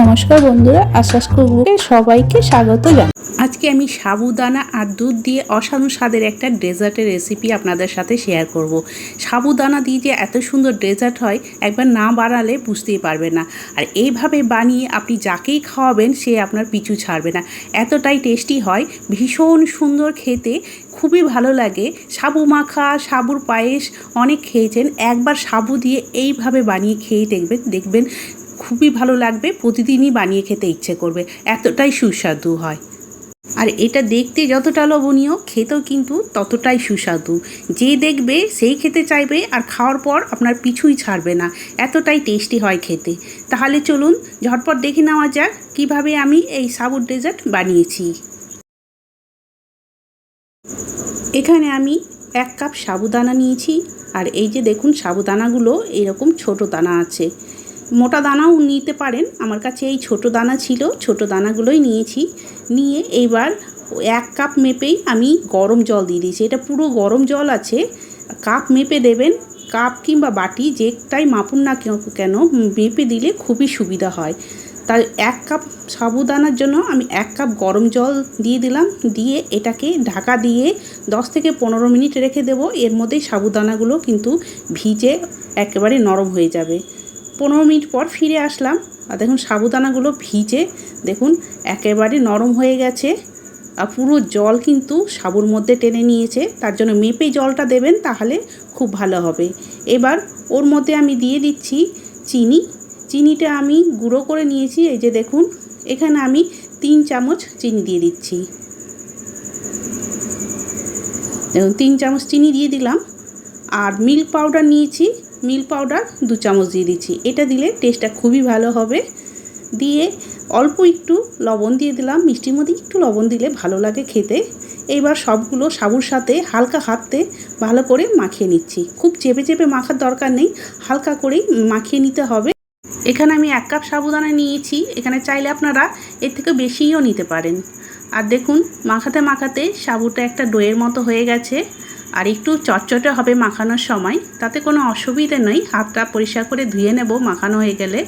নমস্কার বন্ধুরা আশ্বাস কুকুরকে সবাইকে স্বাগত জানাই। আজকে আমি সাবুদানা আর দুধ দিয়ে অসাধারণ স্বাদের একটা ডেজার্টের রেসিপি আপনাদের সাথে শেয়ার করব। সাবুদানা দিয়ে যে এত সুন্দর ডেজার্ট হয়, একবার না বানালে বুঝতেই পারবে না। আর এইভাবে বানিয়ে আপনি যাকেই খাওয়াবেন, সে আপনার পিছু ছাড়বে না। এতটাই টেস্টি হয়, ভীষণ সুন্দর খেতে, খুবই ভালো লাগে। সাবু মাখা, সাবুর পায়েস অনেক খেয়েছেন, একবার সাবু দিয়ে এইভাবে বানিয়ে খেয়ে দেখবেন দেখবেন খুবই ভালো লাগবে, প্রতিদিনই বানিয়ে খেতে ইচ্ছে করবে, এতটাই সুস্বাদু হয়। আর এটা দেখতে যতটা লোভনীয়, খেতেও কিন্তু ততটাই সুস্বাদু। যে দেখবে সেই খেতে চাইবে আর খাওয়ার পর আপনার পিছুই ছাড়বে না, এতটাই টেস্টি হয় খেতে। তাহলে চলুন, ঝটপট দেখে নেওয়া যাক কীভাবে আমি এই সাবুর ডেজার্ট বানিয়েছি। এখানে আমি এক কাপ সাবুদানা নিয়েছি, আর এই যে দেখুন সাবুদানাগুলো, এরকম ছোট দানা আছে। মোটা দানাও নিতে পারেন। আমার কাছে এই ছোট দানা ছিল, ছোট দানাগুলোই নিয়েছি। নিয়ে এইবার এক কাপ মেপেই আমি গরম জল দিয়ে দিয়েছি। এটা পুরো গরম জল আছে। কাপ মেপে দেবেন। কাপ কিংবা বাটি যেটাই মাপুন না কেন, মেপে দিলে খুবই সুবিধা হয়। তাই এক কাপ সাবুদানার জন্য আমি এক কাপ গরম জল দিয়ে দিলাম। দিয়ে এটাকে ঢাকা দিয়ে দশ থেকে পনেরো মিনিট রেখে দেবো। এর মধ্যেই সাবুদানাগুলো কিন্তু ভিজে একেবারে নরম হয়ে যাবে। পনেরো মিনিট পর ফিরে আসলাম। আর দেখুন, সাবুদানাগুলো ভিজে, দেখুন, একেবারে নরম হয়ে গেছে। আর পুরো জল কিন্তু সাবুর মধ্যে টেনে নিয়েছে। তার জন্য মেপে জলটা দেবেন, তাহলে খুব ভালো হবে। এবার ওর মধ্যে আমি দিয়ে দিচ্ছি চিনি। চিনিটা আমি গুঁড়ো করে নিয়েছি। এই যে দেখুন, এখানে আমি তিন চামচ চিনি দিয়ে দিচ্ছি। দেখুন, তিন চামচ চিনি দিয়ে দিলাম। আর মিল্ক পাউডার নিয়েছি। মিল্ক পাউডার দু চামচ দিয়ে দিচ্ছি। এটা দিলে টেস্টটা খুবই ভালো হবে। দিয়ে অল্প একটু লবণ দিয়ে দিলাম। মিষ্টির মধ্যে একটু লবণ দিলে ভালো লাগে খেতে। এইবার সবগুলো সাবুর সাথে হালকা হাতে ভালো করে মাখিয়ে নিচ্ছি। খুব চেপে চেপে মাখার দরকার নেই। হালকা করেই মাখিয়ে নিতে হবে। এখানে আমি এক কাপ সাবুদানা নিয়েছি। এখানে চাইলে আপনারা এর থেকে বেশিও নিতে পারেন। আর দেখুন, মাখাতে মাখাতে সাবুটা একটা ডোয়ের মতো হয়ে গেছে। আর একটু চটচটে হবে মাখানোর সময়, তাতে কোনো অসুবিধে নেই। হাতটা পরিষ্কার করে ধুয়ে নেব, মাখানো হয়ে গেলে।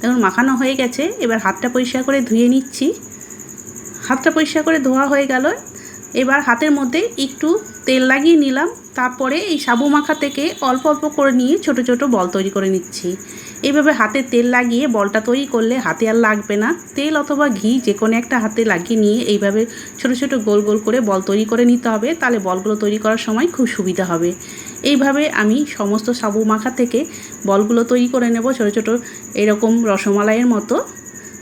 দেখুন, মাখানো হয়ে গেছে, এবার হাতটা পরিষ্কার করে ধুয়ে নিচ্ছি। হাতটা পরিষ্কার করে ধোয়া হয়ে গেল এবার হাতের মধ্যে একটু তেল লাগিয়ে নিলাম। তারপরে এই সাবু মাখা থেকে অল্প অল্প করে নিয়ে ছোট ছোট বল তৈরি করে নিচ্ছি। এইভাবে হাতে তেল লাগিয়ে বলটা তৈরি করলে হাতে আর লাগবে না। তেল অথবা ঘি যে কোনো একটা হাতে লাগিয়ে নিয়ে এইভাবে ছোট ছোট গোল গোল করে বল তৈরি করে নিতে হবে। তাহলে বলগুলো তৈরি করার সময় খুব সুবিধা হবে। এইভাবে আমি সমস্ত সাবু মাখা থেকে বলগুলো তৈরি করে নেব ছোট ছোট এরকম রসমালাইয়ের মতো।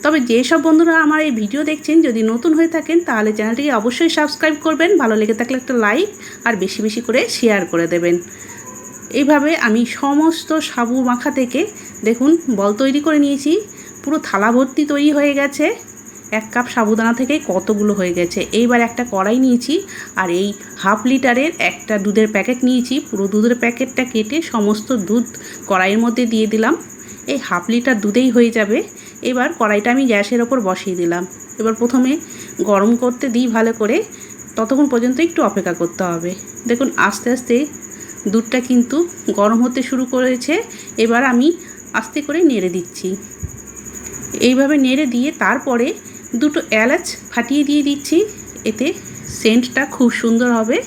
তবে যেসব বন্ধুরা আমার এই ভিডিও দেখছেন, যদি নতুন হয়ে থাকেন, তাহলে চ্যানেলটিকে অবশ্যই সাবস্ক্রাইব করবেন। ভালো লেগে থাকলে একটা লাইক আর বেশি বেশি করে শেয়ার করে দেবেন। এইভাবে আমি সমস্ত সাবু মাখা থেকে, দেখুন, বল তৈরি করে নিয়েছি। পুরো থালা ভর্তি তৈরি হয়ে গেছে। এক কাপ সাবুদানা থেকে কতগুলো হয়ে গেছে? এইবার একটা কড়াই নিয়েছি আর এই হাফ লিটারের একটা দুধের প্যাকেট নিয়েছি। পুরো দুধের প্যাকেটটা কেটে সমস্ত দুধ কড়াইয়ের মধ্যে দিয়ে দিলাম। এই হাফ লিটার দুধেই হয়ে যাবে। এবার কড়াইটা আমি গ্যাসের ওপর বসিয়ে দিলাম। এবার প্রথমে গরম করতে দিই ভালো করে। ততক্ষণ পর্যন্ত একটু অপেক্ষা করতে হবে। দেখুন, আস্তে আস্তে দুধটা কিন্তু গরম হতে শুরু করেছে। এবার আমি আস্তে করে নেড়ে দিচ্ছি। এইভাবে নেড়ে দিয়ে তারপরে দুটো এলাচ ফাটিয়ে দিয়ে দিচ্ছি। এতে সেন্টটা খুব সুন্দর হবে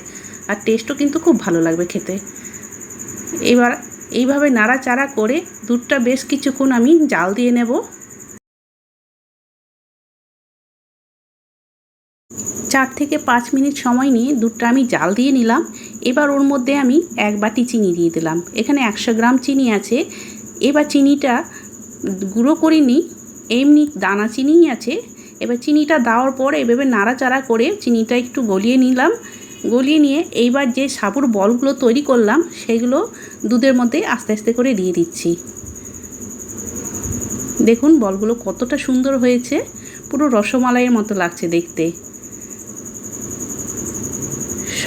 আর টেস্টও কিন্তু খুব ভালো লাগবে খেতে। এবার এইভাবে নাড়াচাড়া করে দুধটা বেশ কিছুক্ষণ আমি জাল দিয়ে নেব। চার থেকে পাঁচ মিনিট সময় নিয়ে দুধটা আমি জাল দিয়ে নিলাম। এবার ওর মধ্যে আমি এক বাটি চিনি দিয়ে দিলাম। এখানে একশো গ্রাম চিনি আছে। এবার চিনিটা গুঁড়ো করিনি এমনি দানা চিনিই আছে। এবার চিনিটা দেওয়ার পর এভাবে নাড়াচাড়া করে চিনিটা একটু গলিয়ে নিলাম। গলিয়ে নিয়ে এইবার যে সাবুর বলগুলো তৈরি করলাম, সেগুলো দুধের মধ্যে আস্তে আস্তে করে দিয়ে দিচ্ছি। দেখুন বলগুলো কতটা সুন্দর হয়েছে। পুরো রসমালাইয়ের মতো লাগছে দেখতে।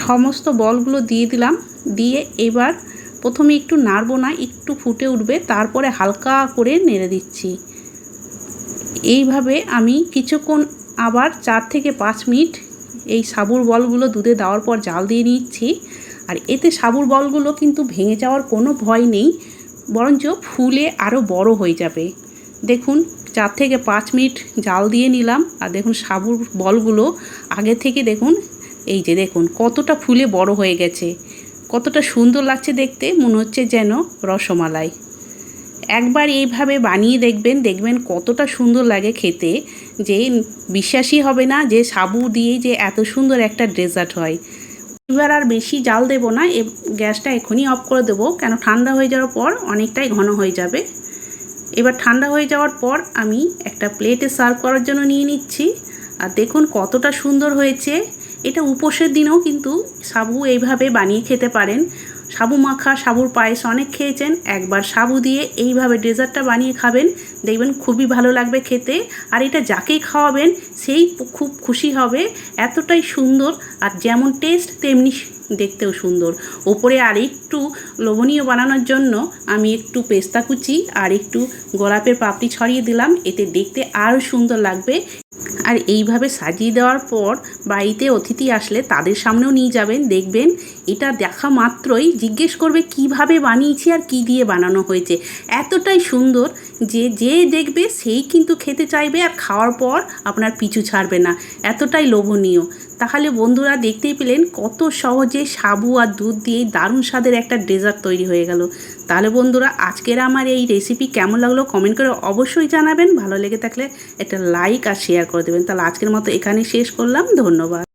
সমস্ত বলগুলো দিয়ে দিলাম। দিয়ে এবার প্রথমে একটু নাড়বো না, একটু ফুটে উঠবে, তারপরে হালকা করে নেড়ে দিচ্ছি। এইভাবে আমি কিছুক্ষণ আবার চার থেকে পাঁচ মিনিট এই সাবুর বলগুলো দুধে দেওয়ার পর জাল দিয়ে নিচ্ছি। আর এতে সাবুর বলগুলো কিন্তু ভেঙে যাওয়ার কোনো ভয় নেই, বরঞ্চ ফুলে আরও বড় হয়ে যাবে। দেখুন, চার থেকে পাঁচ মিনিট জাল দিয়ে নিলাম। আর দেখুন, সাবুর বলগুলো আগে থেকে দেখুন এই যে দেখুন, কতটা ফুলে বড় হয়ে গেছে। কতটা সুন্দর লাগছে দেখতে, মনে হচ্ছে যেন রসমালাই। একবার এইভাবে বানিয়ে দেখবেন দেখবেন কতটা সুন্দর লাগে খেতে, যে বিশ্বাসই হবে না যে সাবু দিয়ে যে এত সুন্দর একটা ডেজার্ট হয়। এবার আর বেশি জাল দেব না, এ গ্যাসটা এখনই অফ করে দেবো, কেন ঠান্ডা হয়ে যাওয়ার পর অনেকটাই ঘন হয়ে যাবে। এবার ঠান্ডা হয়ে যাওয়ার পর আমি একটা প্লেটে সার্ভ করার জন্য নিয়ে নিচ্ছি। আর দেখুন কতটা সুন্দর হয়েছে। এটা উপোসের দিনেও কিন্তু সাবু এইভাবে বানিয়ে খেতে পারেন। সাবু মাখা, সাবুর পায়েস অনেক খেয়েছেন, একবার সাবু দিয়ে এইভাবে ডেজার্টটা বানিয়ে খাবেন, দেখবেন খুবই ভালো লাগবে খেতে। আর এটা যাকেই খাওয়াবেন, সেই খুব খুশি হবে, এতটাই সুন্দর আর যেমন টেস্ট তেমনি দেখতেও সুন্দর। ওপরে আর একটু লোভনীয় বানানোর জন্য আমি একটু পেস্তা কুচি আর একটু গোলাপের পাপড়ি ছড়িয়ে দিলাম, এতে দেখতে আরও সুন্দর লাগবে। আর এইভাবে সাজিয়ে দেওয়ার পর বাড়িতে অতিথি আসলে তাদের সামনেও নিয়ে যাবেন। দেখবেন এটা দেখা মাত্রই জিজ্ঞেস করবে, কীভাবে বানিয়েছি আর কি দিয়ে বানানো হয়েছে? এতটাই সুন্দর যে যে দেখবে সেই কিন্তু খেতে চাইবে আর খাওয়ার পর আপনার পিছু ছাড়বে না। এতটাই লোভনীয়। তাহলে বন্ধুরা দেখতেই পেলেন কত সহজে সাবু আর দুধ দিয়ে দারুণ স্বাদের একটা ডেজার্ট তৈরি হয়ে গেল। তাহলে বন্ধুরা, আজকের আমার এই রেসিপি কেমন লাগল কমেন্ট করে অবশ্যই জানাবেন। ভালো লেগে থাকলে একটা লাইক আর শেয়ার করে দেবেন। তাহলে আজকের মতো এখানেই শেষ করলাম। ধন্যবাদ।